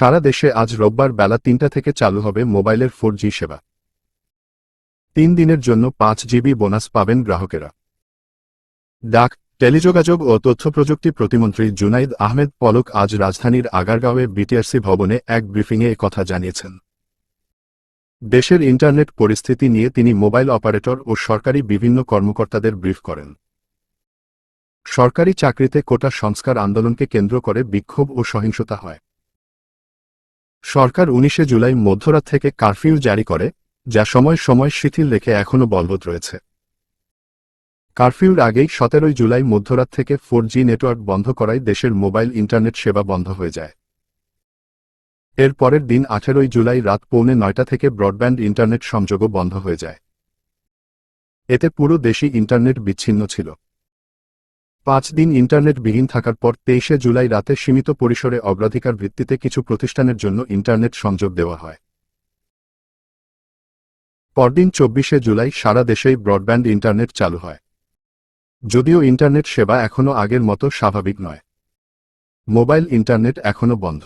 সারা দেশে আজ রোববার বেলা তিনটা থেকে চালু হবে মোবাইলের ফোর সেবা। তিন দিনের জন্য পাঁচ জিবি বোনাস পাবেন গ্রাহকেরা। ডাক, টেলিযোগাযোগ ও তথ্য প্রযুক্তি প্রতিমন্ত্রী জুনাইদ আহমেদ পলক আজ রাজধানীর আগারগাঁওয়ে বিটিআরসি ভবনে এক ব্রিফিংয়ে কথা জানিয়েছেন। দেশের ইন্টারনেট পরিস্থিতি নিয়ে তিনি মোবাইল অপারেটর ও সরকারি বিভিন্ন কর্মকর্তাদের ব্রিফ করেন। সরকারি চাকরিতে কোটা সংস্কার আন্দোলনকে কেন্দ্র করে বিক্ষোভ ও সহিংসতা হয়। সরকার উনিশে জুলাই মধ্যরাত থেকে কারফিউ জারি করে, যা সময় সময় শিথিল রেখে এখনও বলবৎ রয়েছে। কারফিউর আগেই সতেরোই জুলাই মধ্যরাত থেকে ফোর নেটওয়ার্ক বন্ধ করায় দেশের মোবাইল ইন্টারনেট সেবা বন্ধ হয়ে যায়। এর পরের দিন আঠেরোই জুলাই রাত পৌনে নয়টা থেকে ব্রডব্যান্ড ইন্টারনেট সংযোগও বন্ধ হয়ে যায়। এতে পুরো দেশই ইন্টারনেট বিচ্ছিন্ন ছিল। পাঁচ দিন ইন্টারনেট বিহীন থাকার পর তেইশে জুলাই রাতে সীমিত পরিসরে অগ্রাধিকার ভিত্তিতে কিছু প্রতিষ্ঠানের জন্য ইন্টারনেট সংযোগ দেওয়া হয়। পরদিন চব্বিশে জুলাই সারা দেশেই ব্রডব্যান্ড ইন্টারনেট চালু হয়। যদিও ইন্টারনেট সেবা এখনও আগের মতো স্বাভাবিক নয়। মোবাইল ইন্টারনেট এখনও বন্ধ।